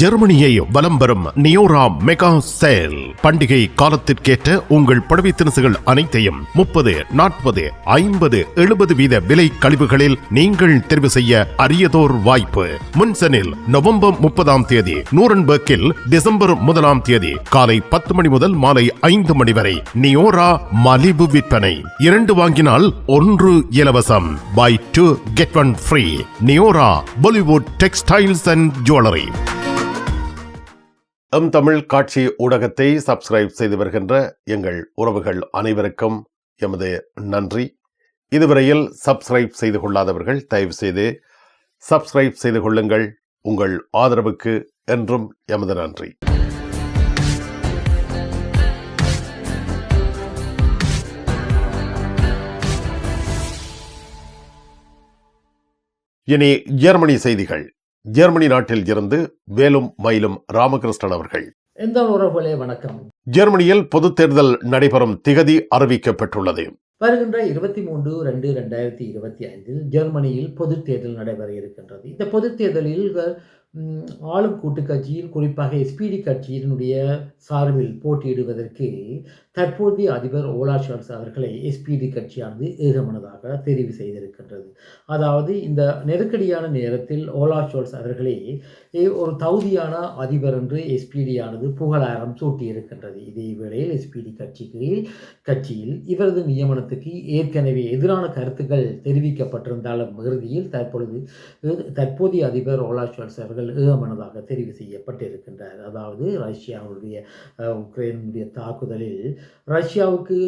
ஜெர்மனியை வலம் வரும் நியோரா mega sale. பண்டிகை காலத்திற்கேற்ற உங்கள் புடவை தினசுகள் அனைத்தையும் முப்பது நாற்பது ஐம்பது எழுபது வீத விலை கழிவுகளில் நீங்கள் தெரிவு செய்ய அரியதோர் வாய்ப்பு. முன்சனில் நவம்பர் முப்பதாம் தேதி நூரன்பர்க்கில் டிசம்பர் முதலாம் தேதி காலை பத்து மணி முதல் மாலை ஐந்து மணி வரை நியோரா மலிவு விற்பனை. இரண்டு வாங்கினால் ஒன்று இலவசம். Buy two get one free Neora Bollywood textiles and jewellery M Tamil காட்சி ஊடகத்தை சப்ஸ்கிரைப் செய்து வருகின்ற எங்கள் உறவுகள் அனைவருக்கும் எமது நன்றி. இதுவரையில் சப்ஸ்கிரைப் செய்து கொள்ளாதவர்கள் தயவு செய்து சப்ஸ்கிரைப் செய்து கொள்ளுங்கள். உங்கள் ஆதரவுக்கு என்றும் எமது நன்றி. இனி ஜெர்மனி செய்திகள். ஜெர்மனி நாட்டில் இருந்து வேலும் மயிலும் ராமகிருஷ்ணன் அவர்கள். எந்த உறவுகளே வணக்கம். ஜெர்மனியில் பொதுத் தேர்தல் நடைபெறும் திகதி அறிவிக்கப்பட்டுள்ளது. வருகின்ற இருபத்தி மூன்று ரெண்டு ரெண்டாயிரத்தி இருபத்தி ஐந்தில் ஜெர்மனியில் பொதுத் தேர்தல் நடைபெற இருக்கின்றது. இந்த பொதுத் தேர்தலில் ஆளும் கூட்டுக் கட்சியில் குறிப்பாக எஸ்பிடி கட்சியினுடைய சார்பில் போட்டியிடுவதற்கு தற்போதைய அதிபர் ஓலா ஷால்ஸ் அவர்களை எஸ்பிடி கட்சியானது ஏகமனதாக தெரிவு செய்திருக்கின்றது. அதாவது இந்த நெருக்கடியான நேரத்தில் ஓலா ஷோல்ஸ் அவர்களே ஒரு தகுதியான அதிபர் என்று எஸ்பிடியானது புகழாரம் சூட்டியிருக்கின்றது. இதே வேளையில் எஸ்பிடி கட்சிக்கு கட்சியில் இவரது நியமனத்துக்கு ஏற்கனவே எதிரான கருத்துக்கள் தெரிவிக்கப்பட்டிருந்தாலும் இறுதியில் தற்பொழுது தற்போதைய அதிபர் ஓலா ஷோல்ஸ் அவர்கள் ஏகமனதாக தெரிவு செய்யப்பட்டிருக்கின்றார். அதாவது ரஷ்யாவுடைய உக்ரைனுடைய தாக்குதலில் ரஷ்யாவுக்கு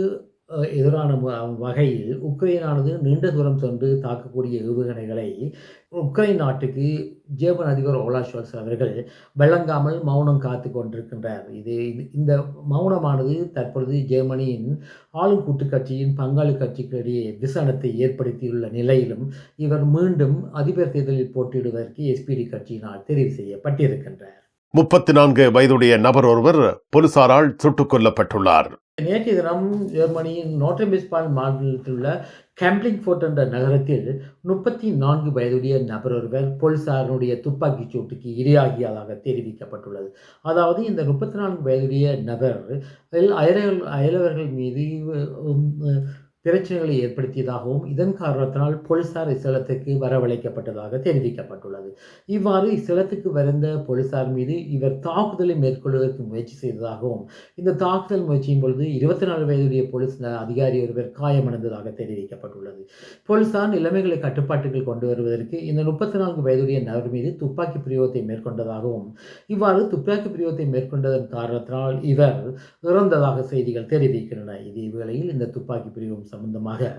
எதிரான வகையில் உக்ரைனானது நீண்ட தூரம் சென்று தாக்கக்கூடிய ஏவுகணைகளை உக்ரைன் நாட்டுக்கு ஜேர்மன் அதிபர் ஓலா ஷோல்ஸ் அவர்கள் விளங்காமல் மௌனம் காத்து கொண்டிருக்கின்றார். இது இது- இந்த மௌனமானது தற்பொழுது ஜெர்மனியின் ஆளும் கூட்டுக்கட்சியின் பங்காளி கட்சிகளிடையே விசனத்தை ஏற்படுத்தியுள்ள நிலையிலும் இவர் மீண்டும் அதிபர் தேர்தலில் போட்டியிடுவதற்கு எஸ்பிடி கட்சியினால் தெரிவு செய்யப்பட்டிருக்கின்றார். முப்பத்தி நான்கு வயதுடைய நபர் ஒருவர் போலீசாரால் சுட்டுக் கொல்லப்பட்டுள்ளார். நேற்றைய தினம் ஜெர்மனியின் நோட்டமிஸ்பால் மாநிலத்தில் உள்ள கேம்ப்ளிங் ஃபோர்ட் என்ற நகரத்தில் முப்பத்தி நான்கு வயதுடைய நபர் ஒருவர் போலீசாரனுடைய துப்பாக்கிச் சூட்டுக்கு இரையாகியதாக தெரிவிக்கப்பட்டுள்ளது. அதாவது இந்த முப்பத்தி நான்கு வயதுடைய நபர் அயலவர்கள் மீது பிரச்சனைகளை ஏற்படுத்தியதாகவும் இதன் காரணத்தினால் போலீசார் இஸ்லத்துக்கு வரவழைக்கப்பட்டதாக தெரிவிக்கப்பட்டுள்ளது. இவ்வாறு இஸ்லத்துக்கு வந்த போலீசார் மீது இவர் தாக்குதலை மேற்கொள்வதற்கு முயற்சி செய்ததாகவும் இந்த தாக்குதல் முயற்சியின் பொழுது இருபத்தி நாலு வயதுடைய போலீஸ் ந- அதிகாரி ஒருவர் காயமடைந்ததாக தெரிவிக்கப்பட்டுள்ளது. போலீசார் நிலைமைகளை கட்டுப்பாட்டுக்கு கொண்டு வருவதற்கு இந்த முப்பத்தி நான்கு வயதுடைய நபர் மீது துப்பாக்கி பிரயோகத்தை மேற்கொண்டதாகவும் இவ்வாறு துப்பாக்கி பிரயோகத்தை மேற்கொண்டதன் காரணத்தினால் இவர் இறந்ததாக செய்திகள் தெரிவிக்கின்றன. இதே வேளையில் இந்த துப்பாக்கி பிரயோகம் சம்பந்தமாக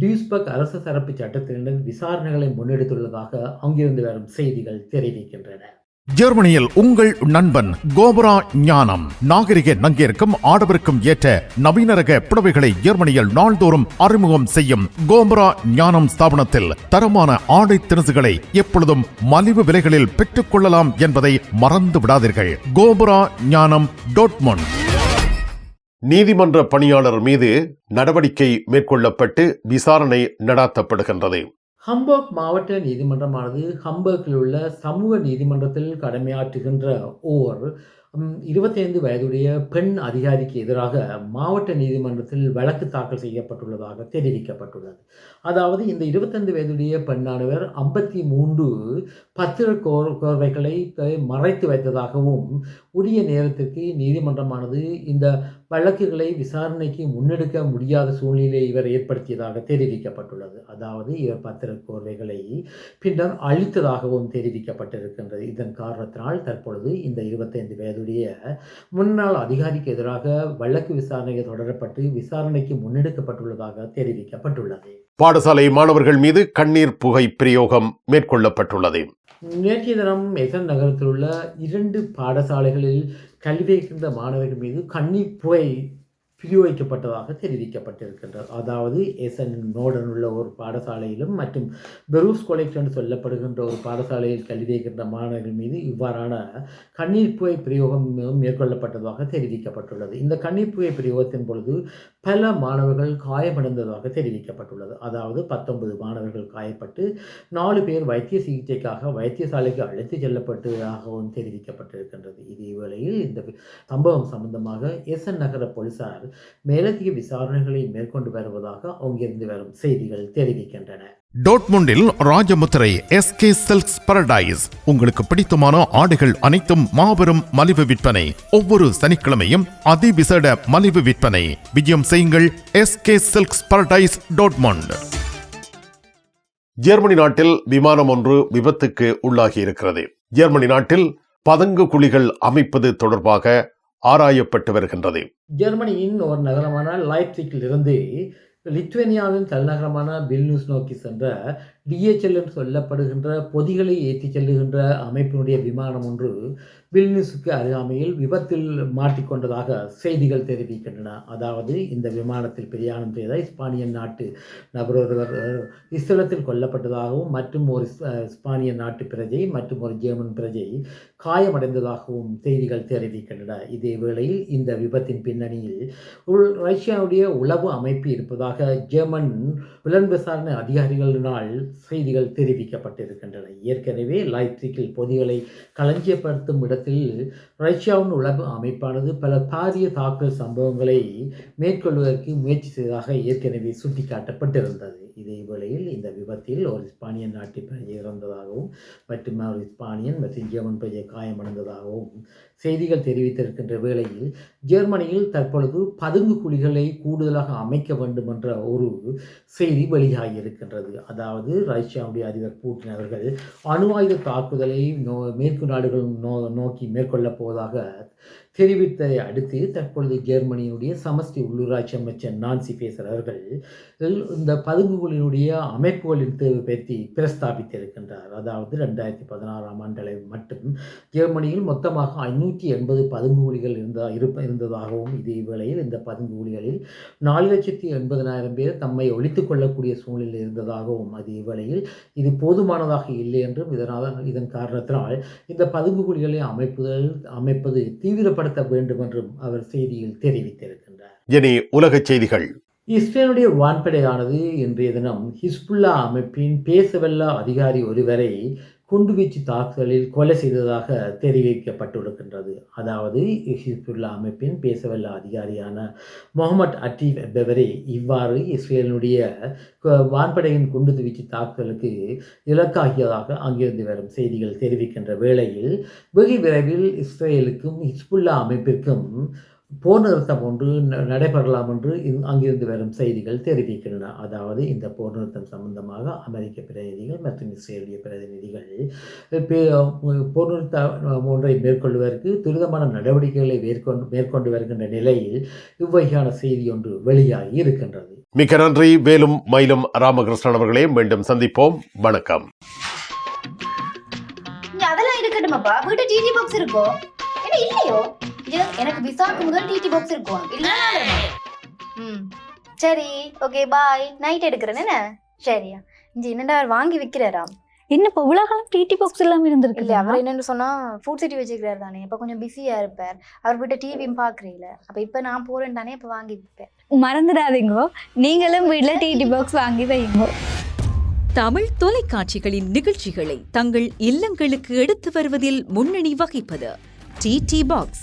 டியூஸ்பக் அரசு தரப்பு சட்டத்தினர் விசாரணைகளை முன்னெடுத்துள்ளதாக அங்கிருந்து வரும் செய்திகள் தெரிவிக்கின்றன. ஜெர்மனியில் உங்கள் நண்பன் கோபரா ஞானம். நாகரிக நங்கிற்கும் ஆடவருக்கும் ஏற்ற நவீன ரக புடவைகளை ஜெர்மனியில் நாள்தோறும் அறிமுகம் செய்யும் கோபரா ஞானம் ஸ்தாபனத்தில் தரமான ஆடை திணுசுகளை எப்பொழுதும் மலிவு விலைகளில் பெற்றுக் கொள்ளலாம் என்பதை மறந்து விடாதீர்கள் கோபரா ஞானம் டோட்மோன். நீதிமன்ற பணியாளர் மீது நடவடிக்கை மேற்கொள்ளப்பட்டு விசாரணை நடாத்தப்படுகின்றது. ஹம்பர்க் மாவட்ட நீதிமன்றமானது ஹம்பர்க்கில் உள்ள சமூக நீதிமன்றத்தில் கடமையாற்றுகின்ற ஓர் இருபத்தைந்து வயதுடைய பெண் அதிகாரிக்கு எதிராக மாவட்ட நீதிமன்றத்தில் வழக்கு தாக்கல் செய்யப்பட்டுள்ளதாக தெரிவிக்கப்பட்டுள்ளது. அதாவது இந்த இருபத்தைந்து வயதுடைய பெண்ணானவர் ஐம்பத்தி மூன்று பத்திர கோர் கோர்வைகளை மறைத்து வைத்ததாகவும் உரிய நேரத்திற்கு நீதிமன்றமானது இந்த வழக்குகளை விசாரணைக்கு முன்னெடுக்க முடியாத சூழ்நிலையை இவர் ஏற்படுத்தியதாக தெரிவிக்கப்பட்டுள்ளது. அதாவது இவர் பத்திர கோர்வைகளை பின்னர் அழித்ததாகவும் தெரிவிக்கப்பட்டிருக்கின்றது. இதன் காரணத்தினால் தற்பொழுது இந்த இருபத்தைந்து வயதுடைய முன்னாள் அதிகாரிக்கு எதிராக வழக்கு விசாரணை தொடரப்பட்டு விசாரணைக்கு முன்னெடுக்கப்பட்டுள்ளதாக தெரிவிக்கப்பட்டுள்ளது. பாடசாலை மாணவர்கள் மீது கண்ணீர் புகை பிரயோகம் மேற்கொள்ளப்பட்டுள்ளது. நேற்றைய தினம் எசன் நகரத்தில் உள்ள இரண்டு பாடசாலைகளில் கல்வி இருக்கின்ற மாணவர்கள் மீது கண்ணி புகை விநியோகிக்கப்பட்டதாக தெரிவிக்கப்பட்டிருக்கின்றது. அதாவது எஸ்என் நோடன் உள்ள ஒரு பாடசாலையிலும் மற்றும் பெரூஸ் கொலெக்ட் என்று சொல்லப்படுகின்ற ஒரு பாடசாலையில் கல்வி வைக்கின்ற மாணவர்கள் மீது இவ்வாறான கண்ணீர் புகை பிரயோகம் மேற்கொள்ளப்பட்டதாக தெரிவிக்கப்பட்டுள்ளது. இந்த கண்ணீர் புகை பிரயோகத்தின் பொழுது பல மாணவர்கள் காயமடைந்ததாக தெரிவிக்கப்பட்டுள்ளது. அதாவது பத்தொன்பது மாணவர்கள் காயப்பட்டு நாலு பேர் வைத்திய சிகிச்சைக்காக வைத்தியசாலைக்கு அழைத்து செல்லப்பட்டதாகவும் தெரிவிக்கப்பட்டிருக்கின்றது. இதே வேளையில் இந்த சம்பவம் சம்பந்தமாக எஸ்என் நகர போலீசார் மேலதிக விசாரணைகளை மேற்கொண்டு வருவதாக அங்கிருந்து வரும் செய்திகள் தெரிவிக்கின்றன. டோட்முண்டில் ராஜமுத்திரை எஸ்கே சில்க்ஸ் பரடைஸ். உங்களுக்கு பிடித்தமான ஆடைகள் அனைத்தும் மாபெரும் மலிவு விற்பனை. ஒவ்வொரு சனிக்கிழமையும் அதிவிசேட மலிவு விற்பனை. விஜயம் செய்யுங்கள் SK silks paradise Dortmund. Germany நாட்டில் விமானம் ஒன்று விபத்துக்கு உள்ளாகி இருக்கிறது ஜெர்மனி நாட்டில் பதங்கு குழிகள் அமைப்பது தொடர்பாக ஆராயப்பட்டு வருகின்றது ஜெர்மனியின் ஒரு நகரமான லைப்சிக்கில் இருந்து லித்வேனியாவின் தலைநகரமான பில்னூஸ் நோக்கி சென்ற டிஎச்எல் என்று சொல்லப்படுகின்ற பொதிகளை ஏற்றிச் செல்லுகின்ற அமைப்பினுடைய விமானம் ஒன்று வில்னிஸுக்கு அருகாமையில் விபத்தில் மாட்டிக்கொண்டதாக செய்திகள் தெரிவிக்கின்றன. அதாவது இந்த விமானத்தில் பிரயாணம் செய்த இஸ்பானியன் நாட்டு நபர் ஒருவர் கொல்லப்பட்டதாகவும் மற்றும் ஒரு இஸ்பானிய நாட்டு பிரஜை மற்றும் ஒரு ஜெர்மன் பிரஜை காயமடைந்ததாகவும் செய்திகள் தெரிவிக்கின்றன. இதே வேளையில் இந்த விபத்தின் பின்னணியில் உள் ரஷ்யாவுடைய உளவு அமைப்பு இருப்பதாக ஜெர்மன் புலன் விசாரணை அதிகாரிகளினால் செய்திகள் தெரிவிக்கப்பட்டிருக்கின்றன. ஏற்கனவே லைப்சிக்கில் பொதிகளை களஞ்சியப்படுத்தும் இடத்தில் ரஷ்யாவின் உளவு அமைப்பானது பல பாரிய தாக்குதல் சம்பவங்களை மேற்கொள்வதற்கு முயற்சி செய்ததாக ஏற்கனவே சுட்டிக்காட்டப்பட்டிருந்தது. இதே வேளையில் இந்த விபத்தில் ஒரு இஸ்பானியன் நாட்டு பிரஜை இறந்ததாகவும் மற்றும் ஒரு இஸ்பானியன் மற்றும் ஜெர்மன் பிரஜை காயமடைந்ததாகவும் செய்திகள் தெரிவித்திருக்கின்ற வேளையில் ஜெர்மனியில் தற்பொழுது பதுங்கு குழிகளை கூடுதலாக அமைக்க வேண்டும் என்ற ஒரு செய்தி வெளியாகி இருக்கின்றது அதாவது ரஷ்யாவுடைய அதிபர் பூட்டின் அவர்கள் அணு ஆயுத தாக்குதலை நோ மேற்கு நாடுகள் நோ நோக்கி மேற்கொள்ளப் போவதாக தெரிவித்ததை அடுத்து தற்பொழுது ஜெர்மனியினுடைய சமஸ்டி உள்ளூராட்சி அமைச்சர் நான்சி பேசர் அவர்கள் இந்த பதுங்குகளினுடைய அமைப்புகளின் தேவை பற்றி பிரஸ்தாபித்திருக்கின்றார். அதாவது ரெண்டாயிரத்தி பதினாறாம் ஆண்டளவு மட்டும் ஜெர்மனியில் மொத்தமாக ஐநூற்றி எண்பது பதுங்குகுழிகள் இருந்தா இருப்ப இருந்ததாகவும் இதே வேளையில் இந்த பதுங்குகுழிகளில் நாலு லட்சத்தி எண்பதனாயிரம் பேர் தம்மை ஒழித்துக் கொள்ளக்கூடிய சூழ்நிலை இருந்ததாகவும் அதே வேளையில் இது போதுமானதாக இல்லை என்றும் இதனால் இதன் காரணத்தினால் இந்த பதுங்குகுழிகளை அமைப்புதல் அமைப்பது தீவிரப்படுத்த வேண்டும் என்றும் அவர் செய்தியில் தெரிவித்திருக்கின்றார். இனி உலகச் செய்திகள். இஸ்ரேலுடைய வான்படையானது இன்றைய தினம் ஹிஸ்புல்லா அமைப்பின் பேசவல்ல அதிகாரி ஒருவரை குண்டுவீச்சு தாக்குதலில் கொலை செய்ததாக தெரிவிக்கப்பட்டிருக்கின்றது அதாவது ஹிஸ்புல்லா அமைப்பின் பேசவல்ல அதிகாரியான முகமது அட்டீப் பெவரி இவ்வாறு இஸ்ரேலினுடைய வான்படையின் குண்டுவீச்சு தாக்குதலுக்கு இலக்காகியதாக அங்கிருந்து வரும் செய்திகள் தெரிவிக்கின்ற வேளையில் வெகு விரைவில் இஸ்ரேலுக்கும் ஹிஸ்புல்லா அமைப்பிற்கும் போர் நிறுத்தம் ஒன்று ந- நடைபெறலாம் என்று அங்கிருந்து வரும் செய்திகள் தெரிவிக்கின்றன. அதாவது இந்த போர் நிறுத்தம் சம்பந்தமாக அமெரிக்க பிரதிநிதிகள் மற்றும் இஸ்ரேலிய பிரதிநிதிகள் பே- போர் நிறுத்தம் ஒன்றை மேற்கொள்வதற்கு துரிதமான நடவடிக்கைகளை மேற்கொண்டு மேற்கொண்டு வருகின்ற நிலையில் இவ்வகையான செய்தி ஒன்று வெளியாகி இருக்கின்றது. மிக்க நன்றி. வேலும் மயிலும் ராமகிருஷ்ணன் அவர்களே மீண்டும் சந்திப்போம். வணக்கம். அதெல்லாம் இருக்கட்டுமாப்பா? வீட்டு டிடி பாக்ஸ் இருக்கோ? இல்லையோ? இது எனக்கு விசாக்கு முதல் டிடி பாக்ஸ் இருக்கும். இல்ல ம். சரி ஓகே பாய் நைட் எடுக்கிறேன் என்ன? சரியா. இங்க என்னடா அவர் வாங்கி விக்கிறாரா? என்ன இப்போ உலகம் டிடி பாக்ஸ் இல்லாம இருந்திருக்கு இல்ல அவர் என்னன்னு சொன்னா ஃபுட் சிட்டி வச்சுக்கிறாரு தானே. இப்ப கொஞ்சம் பிஸியா இருப்பார். அவர் வீட்டை டிவியும் பாக்குறீங்கள அப்ப இப்ப நான் போறேன் தானே இப்ப வாங்கி விற்பேன் மறந்துடாதீங்க. நீங்களும் வீட்ல டிடி பாக்ஸ் வாங்கி வைங்க. தமிழ் தொலைக்காட்சிகளின் நிகழ்ச்சிகளை தங்கள் இல்லங்களுக்கு எடுத்து வருவதில் முன்னணி வகிப்பது டிடி பாக்ஸ்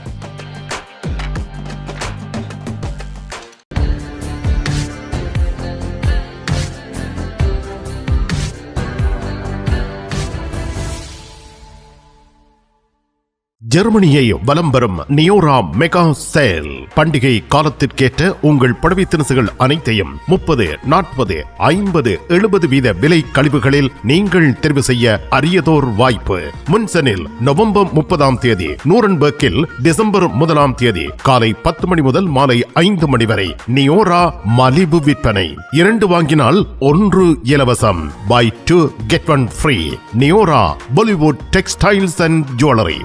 ஜெர்மனியை வலம் வரும் நியோரா மெகா சேல். பண்டிகை காலத்திற்கேற்ற உங்கள் புடவை தினசுகள் அனைத்தையும் முப்பது நாற்பது ஐம்பது எழுபது வீத விலை கழிவுகளில் நீங்கள் தெரிவு செய்ய அரியதோர் வாய்ப்பு. முன்சனில் நவம்பர் முப்பதாம் தேதி நூரன்பர்க்கில் டிசம்பர் முதலாம் தேதி காலை பத்து மணி முதல் மாலை ஐந்து மணி வரை நியோரா மலிவு விற்பனை. இரண்டு வாங்கினால் ஒன்று இலவசம். Buy two get one free Neora Bollywood textiles and jewellery